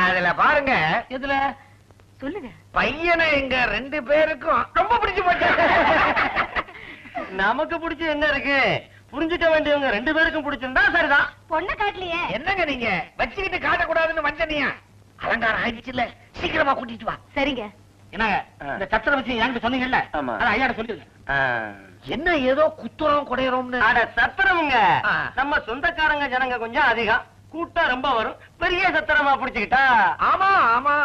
அதுல பாருங்க. எதுல? சொல்லுங்க. பையனை எங்க ரெண்டு பேருக்கும் ரொம்ப பிடிச்சு போச்சு. நமக்கு பிடிச்ச என்ன இருக்கு? புரிஞ்சுக்க வேண்டியவங்க ரெண்டு பேருக்கும் பிடிச்சிருந்தா சரிதான். பொண்ணை காட்டலையே. என்னங்க நீங்க? வச்சுக்கிட்டு காட்டக்கூடாதுன்னு வந்தனியா அலங்காரம் ஆயிடுச்சுல்ல சீக்கிரமா கூட்டிட்டு வா. சரிங்க. என்னங்க? இந்த சத்திர விஷயம் என்கிட்ட சொன்னீங்கல்ல? ஆமா. அத ஐயாட சொல்லிருங்க என்ன ஏதோ குத்துறோம் குடையறோம்னு? அட சத்திரமுங்க. நம்ம சொந்தக்காரங்க ஜனங்க கொஞ்சம் அதிகம். கூட்டம் ரொம்ப வரும். பெரிய சத்திரமா புடிச்சுக்கிட்டா? ஆமா ஆமா.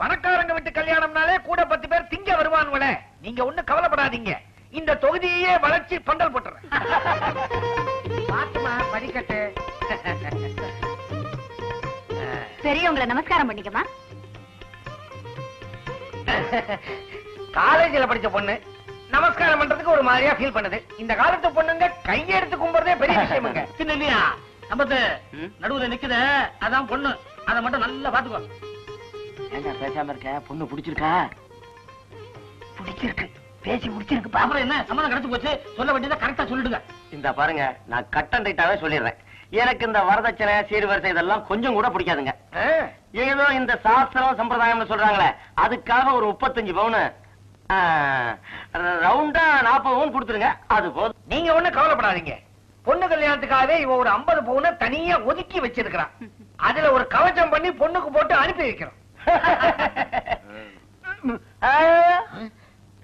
பணக்காரங்க விட்டு கல்யாணம்னாலே கூட பத்து பேர் திங்க வருவானுங்களே. நீங்க ஒண்ணு கவலைப்படாதீங்க. இந்த தொகுதியே வளர்ச்சி பந்தல் போட்டுறேன். பாத்துமா படிக்கட்டு. பெரியவங்களை நமஸ்காரம் பண்ணிக்கமா? காலேஜ்ல படிச்ச பொண்ணு நமஸ்காரம் பண்றதுக்கு ஒரு மாதிரியா ஃபீல் பண்ணுது. இந்த காலத்து பொண்ணுங்க கையெடுத்து கும்புறதே பெரிய விஷயமுங்க. சின்ன இல்லையா? சம்பத்து? நடுவுல நிக்குத அதான் பொண்ணு. அத மட்டும் நல்லா பாத்துக்கோ ஏங்க பேசாம இருக்க. பொண்ணு பிடிச்சிருக்கா? பிடிச்சிருக்கு. பேசி முடிச்சிருக்கு. அப்புறம் என்ன? சம்மதம் கிடைச்சு போச்சு. சொல்ல வேண்டியதை கரெக்டா சொல்லிடுங்க. இந்த பாருங்க நான் கட்டன் ரைட்டாவே சொல்லிடுறேன். எனக்கு இந்த வரதட்சணை சீர்வரிசை இதெல்லாம் கொஞ்சம் கூட பிடிக்காதுங்க. ஏதோ இந்த சாஸ்திரம் சம்பிரதாயம்னு சொல்றாங்களே அதுக்காக ஒரு முப்பத்தஞ்சு பவுனு ரவுண்டா நாற்பது பவுன் கொடுத்துருங்க. அது போதும். நீங்க ஒண்ணு கவலைப்படாதீங்க. பொண்ணு கல்யாணத்துக்காகவே இவ ஒரு 50 பவுன தனியா ஒதுக்கி வச்சிருக்கிறான். அதுல ஒரு கவச்சம் பண்ணி பொண்ணுக்கு போட்டு அனுப்பி வைக்கிறோம்.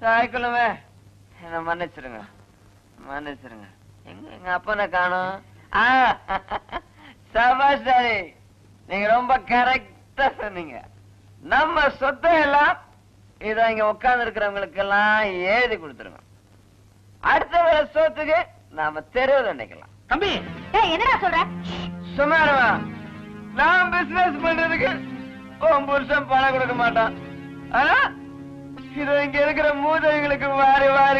தாய்க்குள்ளவே என்ன மன்னிச்சிருங்க. மன்னிச்சிருங்க. எங்க எங்க அப்பனை காணும்? ஆ, நீங்க ரொம்ப கரெக்டா சொன்னீங்க. நம்ம சொத்தை எல்லாம் இத இங்க உட்கார்ந்து இருக்கிறவங்களுக்கு எல்லாம் எழுதி கொடுத்துருங்க. அடுத்த வர சொத்துக்கு நாம தெருவில் நினைக்கலாம். தம்பி! என்னடா சொல்ற? சுமாரவா நான் பிசினஸ் பண்றதுக்கு உன் புருஷன் பணம் கொடுக்க மாட்டான். ஆனா இது இங்க இருக்கிற மூதவிங்களுக்கு வாரி வாரி.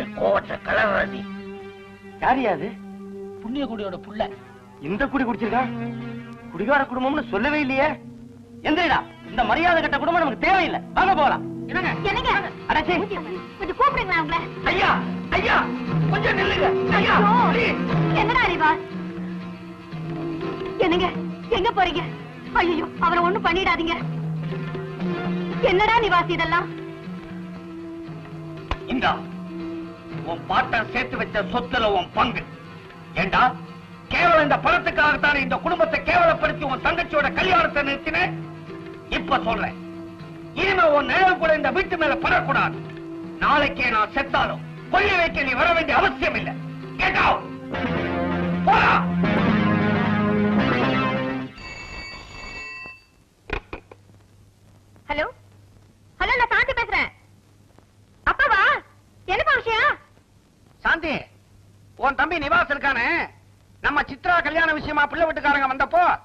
என் கோவத்தை கலவரதி யாரியா அது? புண்ணிய குடியோட புள்ள. இந்த குடி குடிச்சிருக்கா? குடிகார குடும்பம்னு சொல்லவே இல்லையே. எந்திரடா. இந்த மரியாதை கட்ட குடும்பம் நமக்கு தேவையில்லை. வாங்க போலாம் என்னங்க? என்னங்க? அடச்சி கொஞ்சம் கூப்பிடுங்களா உங்களை ஐயா ஐயா கொஞ்சம் நில்லுங்க. ஐயா please. என்னடா அறிவா என்னங்க? எங்க போறீங்க? ஐயோ அவரை ஒண்ணும் பண்ணிடாதீங்க. என்னடா நிவாஸ் இதெல்லாம்? இந்தா உன் பாட்டன் சேர்த்து வச்ச சொத்துல உன் பங்கு. ஏண்டா? கேவலம் இந்த பணத்துக்காகத்தான் இந்த குடும்பத்தை கேவலப்படுத்தி உன் தங்கச்சியோட கல்யாணத்தை நிறுத்தினேன் இப்ப சொல்றேன். இனிமே உன் நிழல் கூட இந்த வீட்டு மேல படக்கூடாது. நாளைக்கே நான் செத்தாலும் கொள்ளி வைக்க நீ வர வேண்டிய அவசியம் இல்லை. Out. போடா! ஹலோ ஹலோ நான் சாந்தி பேசுறேன். அப்பாவா? என்னப்பா விஷயம்? சாந்தி உன் தம்பி நிவாஸ் இருக்கானே. நம்ம சித்ரா கல்யாண விஷயமா பிள்ளை வீட்டுக்காரங்க வந்தப்போ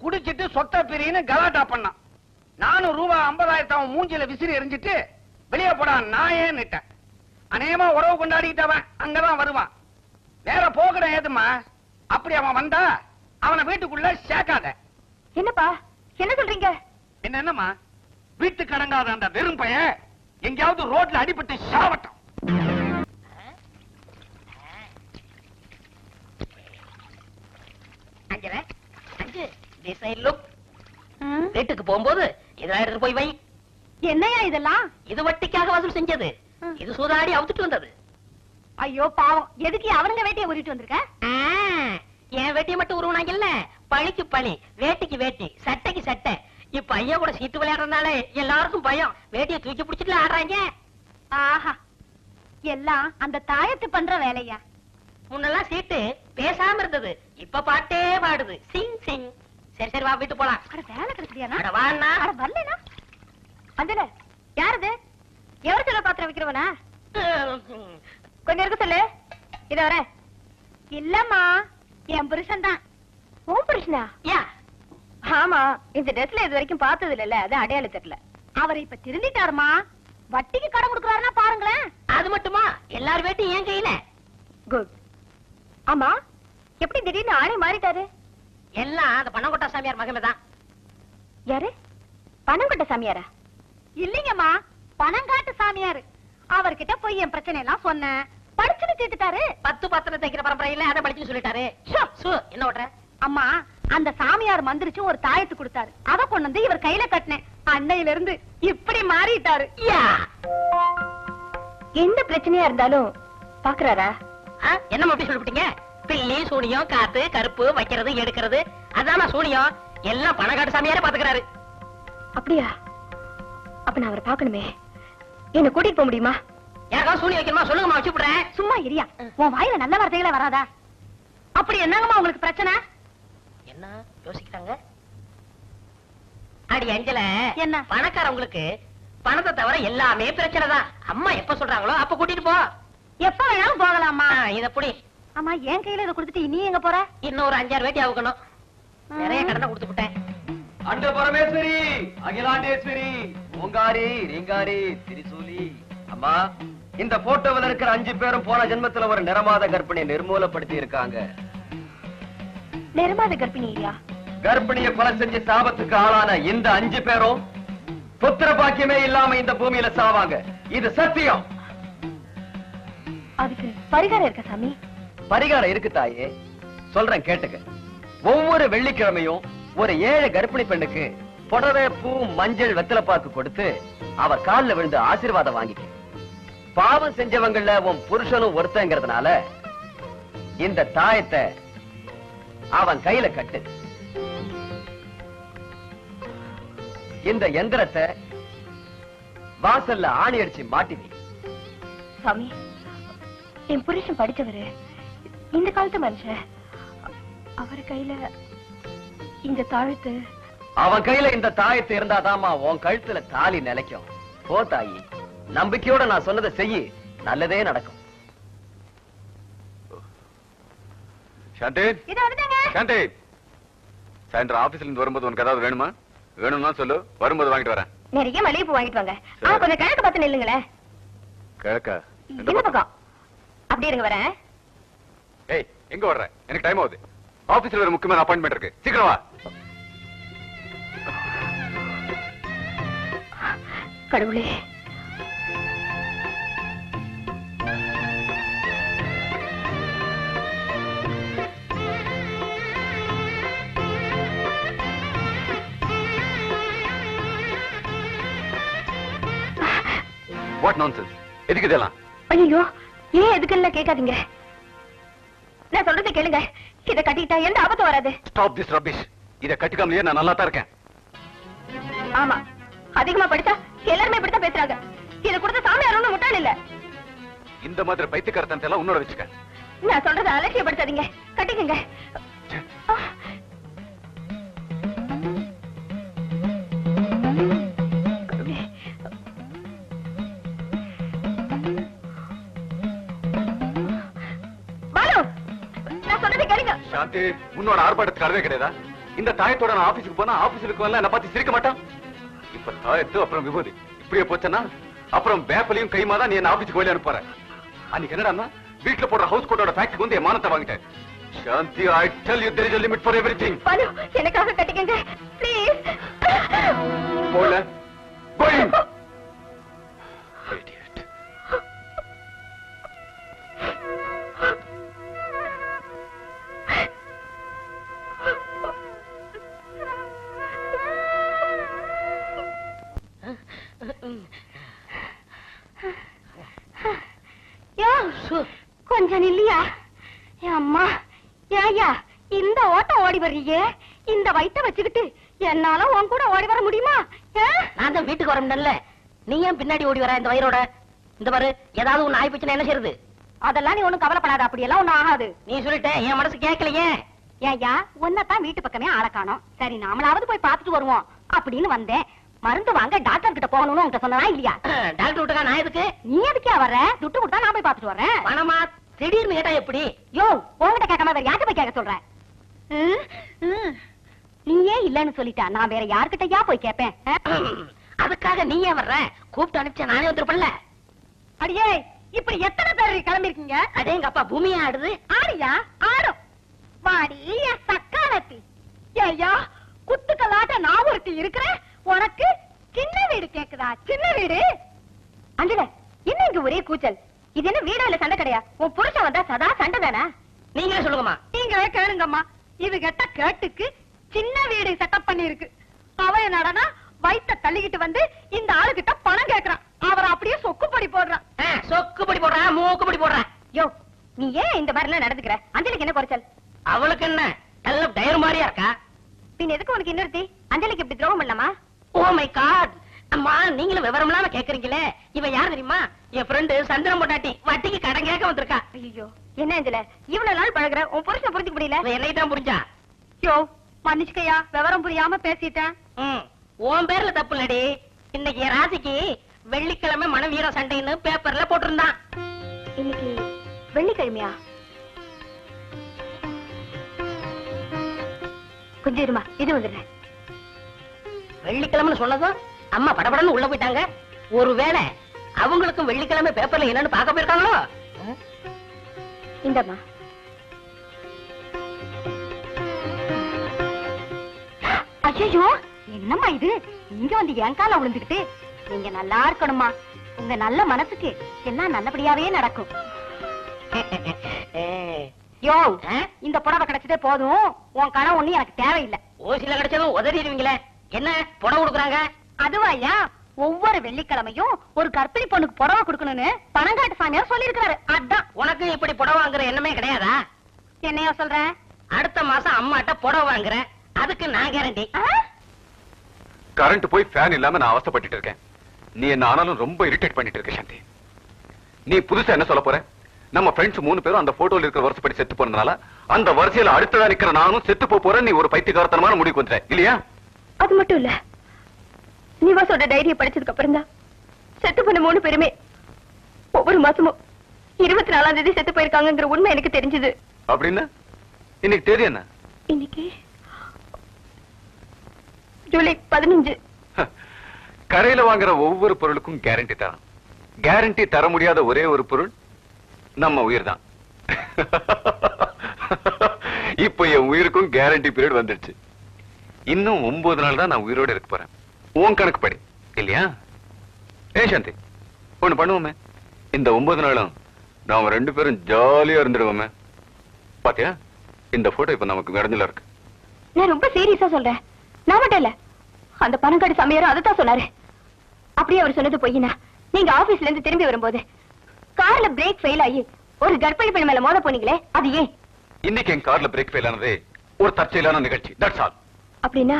குடிச்சிட்டு சொத்த பிரின்னு கலாட்டா பண்ணான். நானும் ரூபா ஐம்பதாயிரத்து அவன் மூஞ்சில விசிறி எரிஞ்சிட்டு வெளியே போடா நாயேன்னுட்டேன் அநேகமா உறவு கொண்டாடிட்டவன் அங்கதான் வருவான். வேற போகட ஏதுமா அப்படி அவன் வந்தா அவனை வீட்டுக்குள்ள சேர்க்காத. என்னப்பா? என்ன சொல்றீங்க? என்ன என்னம்மா? வீட்டுக்கு அடங்காத அந்த வெறும் பையன் எங்கேயாவது ரோட்ல அடிபட்டு சாவட்டும் அஞ்சல அஞ்சு. திசை லுக் வீட்டுக்கு போகும்போது எடுத்து போய் வை. என்னையா இதெல்லாம்? இது வட்டிக்காக வசூல் செஞ்சது. இது சூதாடி அவுத்துட்டு வந்தது. ஐயோ பாவம். எதுக்கு அவனுங்க வேட்டையை உருட்டு வந்திருக்க? என் வேட்டியை மட்டும் உருவனாங்கல்ல பழிக்கு பழி வேட்டிக்கு வேட்டி சட்டைக்கு சட்டை. இப்ப ஐயா கூட சீட்டு விளையாடுறதுனால எல்லாருக்கும் பயம். வேட்டியை தூக்கி பிடிச்சிட்டு ஆடுறாங்க. ஆஹா. எல்லாம் அந்த தாயத்து பண்ற வேலையா? முன்னெல்லாம் சீட்டு பேசாம இருந்தது. இப்ப பாட்டே பாடுது. சிங் சிங். சரி சரி வா வீட்டு போலாம். அட வேலை கிடைச்சதியானா அட வாண்ணா. அட வரலனா அஞ்சல யாரது? எவர் சொல்ல பாத்திரம் விக்கிறவனா? கொஞ்சம் இருக்க சொல்லு. இத வர. இல்லம்மா என் புருஷன் தான். உன் புருஷனா? யா. ஆமா இந்த ட்ரெஸ்ல இது வரைக்கும் பார்த்தது இல்லல்ல அது அடையாளம் தெரியல அவர் இப்ப திருந்திட்டாருமா? வட்டிக்கு கடன் கொடுக்கறாருன்னா பாருங்களேன். அது மட்டுமா? எல்லார் வேட்டையும் என் கையில. குட் ஆமா எப்படி திடீர்னு ஆளே மாறிட்டாரு? எல்லாம் அந்த பணம் கொட்டா சாமியார் மகமே தான். யாரு? பணம் கட்ட சாமியாரா? இல்லைங்கம்மா பணம் காட்டு சாமியாரு. அவர்கிட்ட போய் என் பிரச்சனை எல்லாம் சொன்னேன். படிச்சுன்னு தீர்த்துட்டாரு பத்து பத்திரம் தைக்கிற பரம்பரையில அதை படிச்சு சொல்லிட்டாரு. என்ன ஓட்டுற? அம்மா அந்த சாமியார் மந்திரிச்சு ஒரு தாயத்து கொடுத்தாரு. அத கொண்டு வந்து இவர் கையில கட்டினேன். அன்னையில இருந்து இப்படி மாறிட்டாரு. எந்த பிரச்சனையா இருந்தாலும் பாக்குறாரா? ஆ, என்னம்மா அப்படி சொல்லிவிட்டீங்க? பில்லி சூனியம் காத்து கருப்பு வைக்கிறது எடுக்கிறது. அதான சூனியம். எல்லாம் பணக்காட்டு சாமியாரே பாத்துக்கிறாரு அப்படியா? அப்ப நான் அவரை பாக்கணுமே என்ன கூட்டிட்டு போக முடியுமா? யாருக்காவது சூனியம் வைக்கணுமா? சொல்லுங்கம்மா வச்சு விடுறேன் சும்மா இரியா. உன் வாயில நல்ல வார்த்தைகளே வராதா? அப்படி என்னங்கம்மா உங்களுக்கு பிரச்சனை? என்ன? யோசிக்கிறாங்க? அடி அஞ்சல என்ன? பணக்காரவங்களுக்கு பணத்தை தவிர எல்லாமே பிரச்சனை தான் அம்மா எப்ப சொல்றாங்களோ அப்ப கூட்டிட்டு போ. எப்ப வேணாலும் போகலாமா இத புடி. ஆமா என் கையில இதை கொடுத்துட்டு நீ எங்க போற? இன்னும் ஒரு அஞ்சாறு வேட்டி அவுக்கணும். நிறைய கடனை கொடுத்து விட்டேன். அண்ட பரமேஸ்வரி அகிலாண்டேஸ்வரி ஓங்காரி ரீங்காரி திரிசூலி. அம்மா இந்த போட்டோவில் இருக்கிற அஞ்சு பேரும் போன ஜென்மத்துல ஒரு நிறமாத கர்ப்பிணியை நிர்மூலப்படுத்தி இருக்காங்க நெருமாத கர்ப்பிணி இல்லையா? கர்ப்பிணியை கொலை செஞ்சு சாபத்துக்கு ஆளான இந்த அஞ்சு பேரும் புத்திர பாக்கியமே இல்லாம இந்த பூமியில சாவாங்க. இது சத்தியம். அதுக்கு பரிகாரம் இருக்க சாமி? பரிகாரம் இருக்கு தாயே. சொல்றேன் கேட்டுக்க. ஒவ்வொரு வெள்ளிக்கிழமையும் ஒரு ஏழை கர்ப்பிணி பெண்ணுக்கு புடவை பூ மஞ்சள் வெத்தலைப்பாக்கு கொடுத்து அவ கால்ல விழுந்து ஆசீர்வாதம் வாங்கிக்க. பாவம் செஞ்சவங்கள உன் புருஷனும் ஒருத்தங்கிறதுனால இந்த தாயத்தை அவன் கையில கட்டு. இந்த எந்திரத்தை வாசல்ல ஆணி அடிச்சு மாட்டி சாமி என் புருஷன் படிச்சவரு இந்த காலத்து மனுஷன். அவர் கையில இந்த தாழ்த்து. அவன் கையில இந்த தாயத்து இருந்தாதாம்மா உன் கழுத்துல தாலி நிலைக்கும். போ தாயி நம்பிக்கையோட நான் சொன்னதை செய்யி நல்லதே நடக்கும். சாந்தி இத வந்துட்டாங்க சாந்தி சாயந்தரம் ஆபீஸ்ல இருந்து வரும்போது உனக்கு ஏதாவது வேணுமா? வேணும்னா சொல்லு வரும்போது வாங்கிட்டு வரேன். நிறைய மல்லிகைப்பூ வாங்கிட்டு வாங்க. ஆ, கொஞ்சம் கிழக்கு பார்த்து நில்லுங்களேன். கிழக்கா? இந்த பக்கம். இருங்க வரேன். ஏய் எங்க வர்ற? எனக்கு டைம் ஆகுது. ஆபீஸ்ல ஒரு முக்கியமான அப்பாயின்மெண்ட் இருக்கு. சீக்கிரம் வா. கடவுளே. வாட் நான்சென்ஸ் எதுக்கு இதெல்லாம்? ஐயோ ஏன் எதுக்குன்னு கேட்காதீங்க. நான் சொல்றதை கேளுங்க. இத கட்டிட்டா எந்த ஆபத்தும் வராது. ஸ்டாப் திஸ் ரபிஷ் இத கட்டிக்காமலேயே நான் நல்லா தான் இருக்கேன். ஆமா. அதிகமா படிச்சா எல்லாருமே இப்படித்தான் பேசுறாங்க. இத கொடுத்த சாமியார் ஒண்ணும் முட்டாள் இல்ல. இந்த மாதிரி பைத்தியக்காரத்தனத்தை எல்லாம் உன்னோட வச்சுக்க. நான் சொல்றதை அலட்சியப்படுத்தாதீங்க. கட்டிக்கங்க. சாந்தி உன்னோட ஆர்ப்பாட்டத்துக்கு அளவே கிடையாதா? இந்த தாயத்தோட நான் ஆபீஸுக்கு போனா ஆபீஸ்ல இருக்கவங்க என்ன பார்த்து சிரிக்க மாட்டான். இப்ப தாயத்து அப்புறம் விபூதி. இப்படியே போச்சேன்னா அப்புறம் வேப்பலையும் கைமா தான் நீ என்ன ஆபீஸுக்கு வெளியே அனுப்புற? அன்னைக்கு என்னடா வீட்டுல போடுற ஹவுஸ் கோட்டோட ஃபேக்டரிக்கு வந்து என் மானத்தை வாங்கிட்டேன். Shanthi I tell you there is limit for everything Balu எனக்காக கட்டிக்கங்க. ப்ளீஸ் போல. கொஞ்சம் இல்லையா? அம்மா ஏயா இந்த ஓட்டம் ஓடி வர்றீங்க. இந்த வயித்தை வச்சுக்கிட்டு என்னால உன் கூட ஓடி வர முடியுமா? நான் தான் வீட்டுக்கு வரமுடியல நீ ஏன் பின்னாடி ஓடி வர இந்த வயிறோட? இந்த பாரு ஏதாவது ஒண்ணு ஆயிப்போச்சுன்னா என்ன செய்யறது அதெல்லாம் நீ ஒண்ணும் கவலைப்படாத அப்படியெல்லாம் ஒண்ணும் ஆகாது. நீ சொல்லிட்ட என் மனசு கேட்கலையே. ஏயா உன்னதான் வீட்டு பக்கமே ஆள காணோம். சரி நாமளாவது போய் பார்த்துட்டு வருவோம் அப்படின்னு வந்தேன். மருந்து வாங்க டாக்டர் கிட்ட போகணும்னு உன்கிட்ட சொன்னா இல்லையா? டாக்டர் விட்டுக்கா நான் எதுக்கு? நீ எதுக்கே வர்ற? துட்டு கொடுத்தா நான் போய் பார்த்துட்டு வரேன் பணமா திடீர்னு கேட்டா எப்படி? யோ உன்கிட்ட கேட்காம வேற யார்கிட்ட போய் கேட்க சொல்றேன் ம். நீயே இல்லன்னு சொல்லிட்டா நான் வேற யார்கிட்டயா போய் கேட்பேன் ஆ? அதுக்காக நீ ஏன் வர்ற? கூப்பிட்டு அனுப்பிச்சா நானே வந்துருப்பல்ல அடியே இப்படி எத்தனை பேர் கிளம்பி இருக்கீங்க அடே எங்க அப்பா பூமியா ஆடுது. ஆடியா? ஆடும். வாடி சக்காலத்தி. ஐயா குத்துக்கலாட்ட நான் ஒருத்தி இருக்கிறேன். உனக்கு சின்ன வீடு கேக்குதா? சின்ன வீடு? அஞ்சல என்ன இங்க ஒரே கூச்சல். இது என்ன வீடா இல்ல சண்டை கடையா? உன் புருஷன் வந்தா சதா சண்டை தானே? நீங்களே சொல்லுங்கம்மா. நீங்களே கேளுங்கம்மா. இது கெட்ட கேட்டுக்கு சின்ன வீடு செட்டப் பண்ணி இருக்கு அவன் என்னடனா வயித்த தள்ளிக்கிட்டு வந்து இந்த ஆளுகிட்ட பணம் கேக்குறான். அவரை அப்படியே சொக்குப்படி போடுறான். சொக்குப்படி போடுறா மூக்குப்படி போடுறா. யோ நீ ஏன் இந்த மாதிரி எல்லாம் நடந்துக்கிற? அஞ்சலிக்கு என்ன குறைச்சல்? அவளுக்கு என்ன? நல்ல டயர் மாதிரியா இருக்கா? பின் எதுக்கு உனக்கு இன்னொருத்தி? அஞ்சலிக்கு இப்படி துரோகம் பண்ணலாமா? ஓ மை காட் அம்மா நீங்களும் விவரம் இல்லாம கேக்குறீங்களே. இவ யார் தெரியுமா? என் ஃப்ரெண்டு சந்திரன் பொண்டாட்டி. வட்டிக்கு கடன் கேட்க வந்திருக்கா. ஐயோ என்ன இதுல? இவ்வளவு நாள் பழகுற உன் புருஷன் புரிஞ்சுக்க முடியல? என்னை தான் புரிஞ்சா? யோ மன்னிச்சுக்கையா விவரம் புரியாம பேசிட்டேன். உன் பேர்ல தப்பு இல்லடி. இன்னைக்கு என் ராசிக்கு வெள்ளிக்கிழமை மனவீர சண்டைன்னு பேப்பர்ல போட்டிருந்தான். இன்னைக்கு வெள்ளிக்கிழமையா? கொஞ்சம் இருமா இது வந்துடுறேன். வெள்ளிக்கிழமைன்னு சொன்னதும் அம்மா படபடன்னு உள்ள போயிட்டாங்க. ஒருவேளை அவங்களுக்கும் வெள்ளிக்கிழமை பேப்பர்ல என்னன்னு பார்க்க போயிருக்காங்களோ? இந்தம்மா. ஐயோ என்னம்மா இது? இங்க வந்து என் கால விழுந்துக்கிட்டு நீங்க நல்லா இருக்கணுமா உங்க நல்ல மனசுக்கு எல்லாம் நல்லபடியாவே நடக்கும். யோ? இந்த புடவை கிடைச்சதே போதும். உன் கணவன் ஒண்ணு எனக்கு தேவையில்லை. ஓசில கிடைச்சதும் உதறிடுவீங்களே. என்ன புடவை கொடுக்குறாங்க அதுவாயா ஒவ்வொரு வெள்ளிக்கிழமையும் ஒரு கர்ப்பிணி பொண்ணுக்கு புடவை கொடுக்கணும்னு பணங்காட்டு சாமியார் சொல்லியிருக்காரு அதான். உனக்கு இப்படி புடவை வாங்குற எண்ணமே கிடையாதா? என்னையா சொல்ற? அடுத்த மாசம் அம்மாட்ட புடவை வாங்குறேன். அதுக்கு நான் கேரண்டி? கரண்ட் போய் ஃபேன் இல்லாம நான் அவஸ்தைப்பட்டுட்டு இருக்கேன். நீ என்ன ஆனாலும் ரொம்ப இரிட்டேட் பண்ணிட்டு இருக்க சாந்தி. நீ புதுசா என்ன சொல்ல போற? நம்ம ஃப்ரெண்ட்ஸ் மூணு பேரும் அந்த போட்டோல இருக்கிற வருஷப்படி செத்து போனதுனால அந்த வரிசையில அடுத்ததா நிக்கிற நானும் செத்து போறேன் நீ ஒரு பைத்தியகாரத்தனமான முடிவுக்கு வந்துட்ட இல்லையா? அது மட்டும் இல்ல. நிவாசோட டைரியை படிச்சதுக்கு அப்புறம் தான் செத்து போன மூணு பேருமே ஒவ்வொரு மாசமும் இருபத்தி நாலாம் தேதி செத்து போயிருக்காங்கங்கிற உண்மை எனக்கு தெரிஞ்சது. அப்படின்னு இன்னைக்கு தேதி என்ன? இன்னைக்கு ஜூலை பதினஞ்சு. கரையில வாங்குற ஒவ்வொரு பொருளுக்கும் கேரண்டி தரான். கேரண்டி தர முடியாத ஒரே ஒரு பொருள் நம்ம உயிர் தான் இப்போ என் உயிருக்கும் கேரண்டி பீரியட் வந்துடுச்சு. இன்னும் ஒன்பது நாள் தான் நான் உயிரோட இருக்க போறேன். உன் கணக்கு படி. இல்லையா? ஏ சாந்தி ஒண்ணு பண்ணுவோமே. இந்த ஒன்பது நாளும் நாம ரெண்டு பேரும் ஜாலியா இருந்துடுவோமே. பாத்தியா? இந்த போட்டோ இப்ப நமக்கு விடஞ்சல இருக்கு. நான் ரொம்ப சீரியஸா சொல்றேன் நான் மட்டும் இல்ல. அந்த பணக்காடு சமையரும் அதைத்தான் சொன்னாரு. அப்படியே அவர் சொன்னது பொய்யினா? நீங்க ஆபீஸ்ல இருந்து திரும்பி வரும்போது கார்ல பிரேக் ஃபெயில் ஆகி ஒரு கர்ப்பிணி பெண் மேல மோத போனீங்களே அது ஏன்? இன்னைக்கு என் கார்ல பிரேக் ஃபெயில் ஆனதே ஒரு தற்செயலான நிகழ்ச்சி. தட்ஸ் ஆல் அப்படின்னா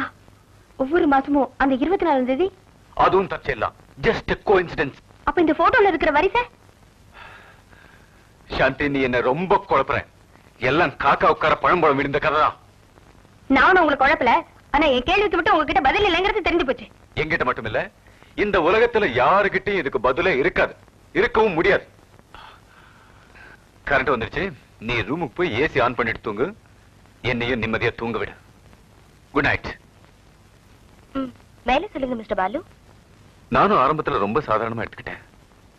ஒவ்வொரு மாசமும் அந்த இருபத்தி நாலாம் தேதி? அதுவும் தற்செயலாம் ஜஸ்ட் கோஇன்சிடென்ஸ் அப்ப இந்த போட்டோல இருக்கிற வரிசை? சாந்தி நீ என்ன ரொம்ப குழப்புற. எல்லாம் காக்கா உட்கார பழம்பழம் விழுந்த கதை தான் நானும் உங்களை குழப்பல. ஆனா என் கேள்விக்கு மட்டும் உங்ககிட்ட பதில் இல்லைங்கிறது தெரிஞ்சு போச்சு. எங்கிட்ட மட்டும் இல்ல இந்த உலகத்துல யாருகிட்டயும் இதுக்கு பதிலே இருக்காது. இருக்கவும் முடியாது. கரண்ட் வந்துருச்சு. நீ ரூமுக்கு போய் ஏசி ஆன் பண்ணிட்டு தூங்கு. என்னையும் நிம்மதியா தூங்க விடு. குட் நைட் மேல சொல்லுங்க மிஸ்டர் பாலு. நானும் ஆரம்பத்துல ரொம்ப சாதாரணமா எடுத்துக்கிட்டேன்.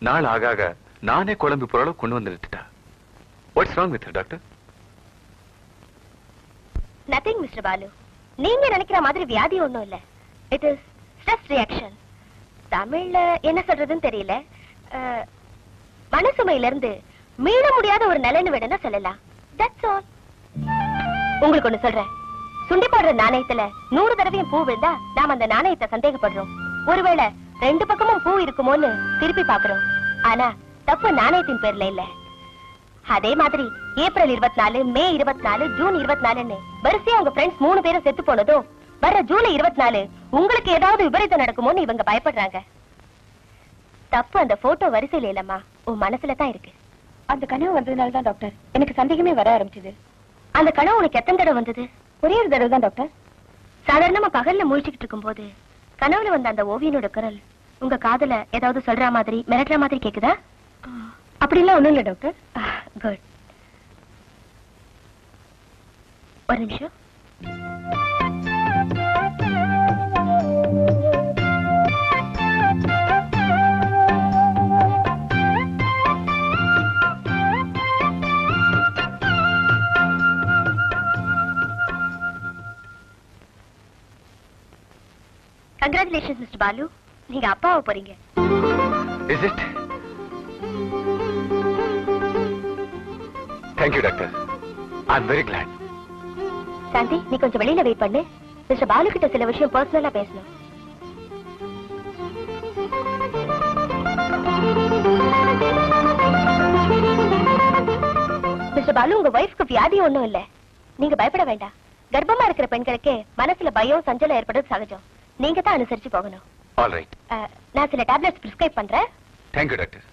நாள் ஆக ஆக நானே குழம்பு போற கொண்டு வந்து நிறுத்திட்டா. What's wrong with doctor nothing mister Balu. நீங்க நினைக்கிற மாதிரி வியாதி ஒண்ணும் இல்ல. இட் இஸ் ஸ்ட்ரெஸ் ரியாக்ஷன் தமிழ்ல என்ன சொல்றதுன்னு தெரியல. மனசுமையில இருந்து மீள முடியாத ஒரு நிலைன்னு வேணும்னா சொல்லலாம். தட்ஸ் ஆல் உங்களுக்கு ஒண்ணு சொல்றேன். சுண்டி போடுற நாணயத்துல நூறு தடவையும் பூ விழுந்தா நாம அந்த நாணயத்தை சந்தேகப்படுறோம். ஒருவேளை ரெண்டு பக்கமும் பூ இருக்குமோன்னு திருப்பி பாக்குறோம் ஆனா தப்பு நாணயத்தின் பேர்ல இல்ல. அதே மாதிரி ஏப்ரல் இருபத்தி நாலு மே இருபத்தி நாலு ஜூன் இருபத்தி நாலுன்னு வரிசையா உங்க ஃப்ரெண்ட்ஸ் மூணு பேரும் செத்து போனதும் வர்ற ஜூலை இருபத்தி நாலு உங்களுக்கு ஏதாவது விபரீதம் நடக்குமோன்னு இவங்க பயப்படுறாங்க. தப்பு அந்த போட்டோ வரிசையில இல்லம்மா. உன் மனசுல தான் இருக்கு. அந்த கனவு வந்ததுனால தான் டாக்டர் எனக்கு சந்தேகமே வர ஆரம்பிச்சது. அந்த கனவு உனக்கு எத்தனை தடவை வந்தது? ஒரே ஒரு தடவை தான் டாக்டர். சாதாரணமா பகல்ல முழிச்சுக்கிட்டு இருக்கும்போது கனவுல வந்த அந்த ஓவியனோட குரல் உங்க காதல ஏதாவது சொல்ற மாதிரி மிரட்டுற மாதிரி கேக்குதா? அப்படிலாம் ஒண்ணும் இல்ல டாக்டர். குட் ஒரு நிமிஷம். கங்க்ராச்சுலேஷன்ஸ் மிஸ்டர் பாலு நீங்க அப்பாவை போறீங்க. Is it thank you doctor I am very glad Shanthi நீ கொஞ்சம் வெளியில வெயிட் பண்ணு. மிஸ்டர் பாலு கிட்ட சில விஷயம் பர்சனலா பேசணும். மிஸ்டர் பாலு உங்க ஒய்ஃப்க்கு வியாதி ஒண்ணும் இல்ல. நீங்க பயப்பட வேண்டாம். கர்ப்பமா இருக்கிற பெண்களுக்கு மனசுல பயம் சஞ்சலம் ஏற்படுறது சகஜம். நீங்க தான் அனுசரிச்சு போகணும். ஆல் ரைட் நான் சில டேப்லெட்ஸ் பிரிஸ்கிரைப் பண்றேன். Thank you doctor